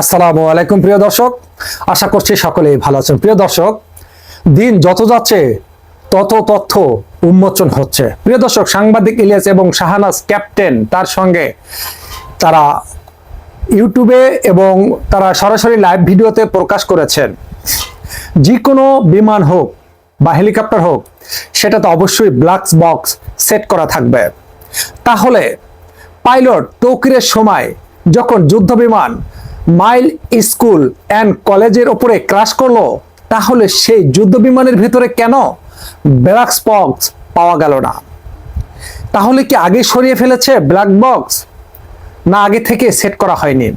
আসসালামু আলাইকুম, প্রিয় দর্শক। আশা করছি সকলেই ভালো আছেন। প্রিয় দর্শক, দিন যত যাচ্ছে, তত তথ্য উন্মোচন হচ্ছে। প্রিয় দর্শক, সাংবাদিক ইলিয়াস এবং শাহানাজ ক্যাপ্টেন, তার সঙ্গে তারা ইউটিউবে এবং তারা সরাসরি লাইভ ভিডিওতে প্রকাশ করেছেন। যে কোনো বিমান হোক বা হেলিকপ্টার হোক, সেটা তো অবশ্যই ব্ল্যাক বক্স সেট করা থাকবে। তাহলে পাইলট তৌকিরের সময় যখন যুদ্ধ বিমান মাইল স্কুল অ্যান্ড কলেজের ওপরে ক্রাশ করল, তাহলে সেই যুদ্ধ বিমানের ভেতরে কেন ব্ল্যাক বক্স পাওয়া গেল না? তাহলে কি আগে সরিয়ে ফেলেছে ব্ল্যাক বক্স? না আগে থেকে সেট করা হয়নি।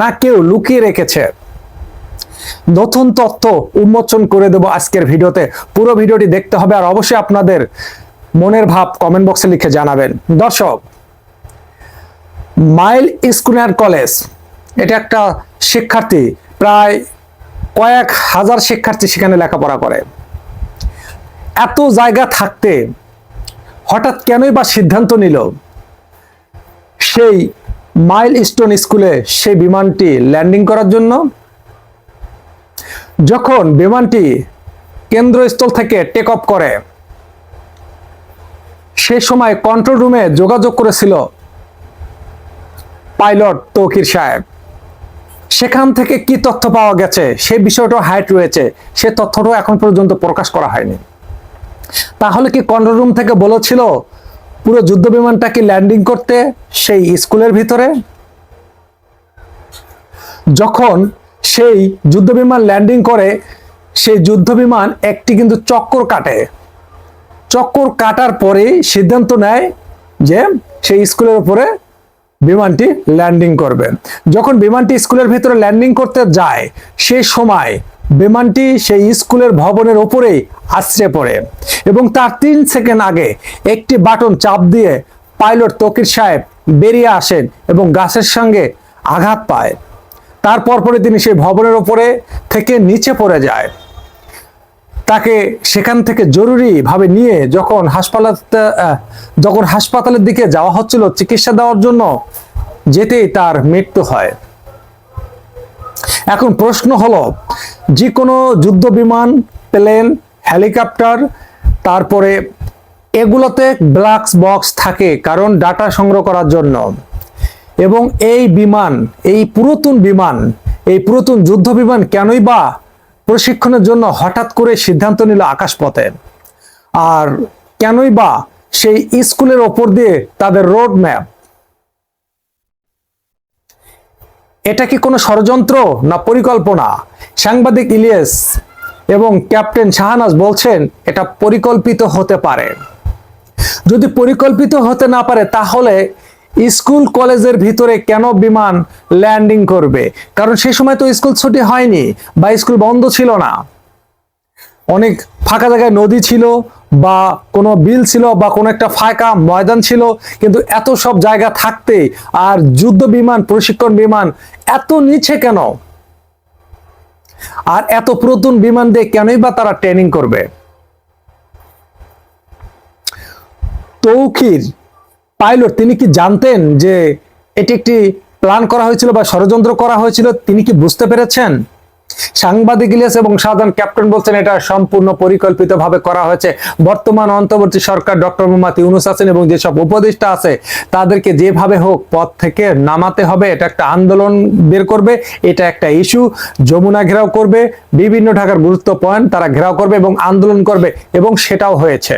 না কেউ লুকিয়ে রেখেছে। নতুন তথ্য উন্মোচন করে দেব আজকের ভিডিওতে। পুরো ভিডিওটি দেখতে হবে আর অবশ্যই আপনাদের মনের ভাব কমেন্ট বক্সে লিখে জানাবেন। দর্শক, মাইল স্কুলার কলেজ এটা একটা শিক্ষার্থী, প্রায় কয়েক হাজার শিক্ষার্থী সেখানে লেখাপড়া করে। এত জায়গা থাকতে হঠাৎ কেনই বা সিদ্ধান্ত নিল সেই মাইল স্টোন স্কুলে সেই বিমানটি ল্যান্ডিং করার জন্য? যখন বিমানটি কেন্দ্রস্থল থেকে টেক অফ করে সে সময় কন্ট্রোল রুমে যোগাযোগ করেছিল পাইলট তৌকির সাহেব। সেখান থেকে কি তথ্য পাওয়া গেছে? সে বিষয়টাও হাইট রয়েছে। সে তথ্যটাও এখন পর্যন্ত প্রকাশ করা হয়নি। তাহলে কি কন্ট্রোল রুম থেকে বলেছিল পুরো যুদ্ধ বিমানটা কি ল্যান্ডিং করতে সেই স্কুলের ভিতরে? যখন সেই যুদ্ধ বিমান ল্যান্ডিং করে, সেই যুদ্ধ বিমান একটি কিন্তু চক্কর কাটে। চক্কর কাটার পরে সিদ্ধান্ত নেয় যে সেই স্কুলের উপরে বিমানটি ল্যান্ডিং করবে। যখন বিমানটি স্কুলের ভিতরে ল্যান্ডিং করতে যায় সেই সময় বিমানটি সেই স্কুলের ভবনের উপরেই আছড়ে পড়ে এবং তার তিন সেকেন্ড আগে একটি বাটন চাপ দিয়ে পাইলট তকির সাহেব বেরিয়ে আসেন এবং গাছের সঙ্গে আঘাত পায়। তারপর পরে তিনি সেই ভবনের উপরে থেকে নিচে পড়ে যায়। তাকে সেখান থেকে জরুরিভাবে নিয়ে যখন হাসপাতালে আহ, যখন হাসপাতালের দিকে যাওয়া হচ্ছিল চিকিৎসা দেওয়ার জন্য যেতেই তার মৃত্যু হয়। এখন প্রশ্ন হলো যে কোনো যুদ্ধ বিমান প্লেন হেলিকপ্টার তারপরে এগুলোতে ব্ল্যাক বক্স থাকে কারণ ডাটা সংগ্রহ করার জন্য। এবং এই বিমান এই পুরাতন বিমান এই পুরাতন যুদ্ধ বিমান কেনই বা প্রশিক্ষণের জন্য হঠাৎ করে সিদ্ধান্ত নিল আকাশপথে। আর কেনই বা সেই স্কুলের ওপর দিয়ে তাদের রোড ম্যাপ এটা কি কোনো ষড়যন্ত্র না পরিকল্পনা? সাংবাদিক ইলিয়াস এবং ক্যাপ্টেন শাহানাজ বলছেন, এটা পরিকল্পিত হতে পারে। যদি পরিকল্পিত হতে না পারে, তাহলে স্কুল কলেজের ভিতরে কেন বিমান ল্যান্ডিং করবে? কারণ সেই সময় তো স্কুল ছুটি হয়নি বা স্কুল বন্ধ ছিল না। অনেক ফাঁকা জায়গায় নদী ছিল বা কোনো বিল ছিল বা কোনো একটা ফাঁকা ময়দান ছিল, কিন্তু এত সব জায়গা থাকতে আর যুদ্ধ বিমান, প্রশিক্ষণ বিমান এত নিচে কেন? আর এত পুরাতন বিমান দিয়ে কেনই বা তারা ট্রেনিং করবে? তৌকির পাইলট, তিনি কি জানতেন যে এটি একটি প্ল্যান করা হয়েছিল বা ষড়যন্ত্র করা হয়েছিল? তিনি কি বুঝতে পেরেছেন? সাংবাদিক ইলিয়াস এবং সাধারণ ক্যাপ্টেন বলছেন, এটা সম্পূর্ণ পরিকল্পিতভাবে করা হয়েছে। বর্তমান অন্তর্বর্তী সরকার ডক্টর মোহাম্মদ ইউনুস আছেন এবং যেসব উপদেষ্টা আছে, তাদেরকে যেভাবে হোক পথ থেকে নামাতে হবে, এটা একটা আন্দোলন বের করবে, এটা একটা ইস্যু, যমুনা ঘেরাও করবে, বিভিন্ন ঢাকার গুরুত্ব পয়েন্ট তারা ঘেরাও করবে এবং আন্দোলন করবে, এবং সেটাও হয়েছে।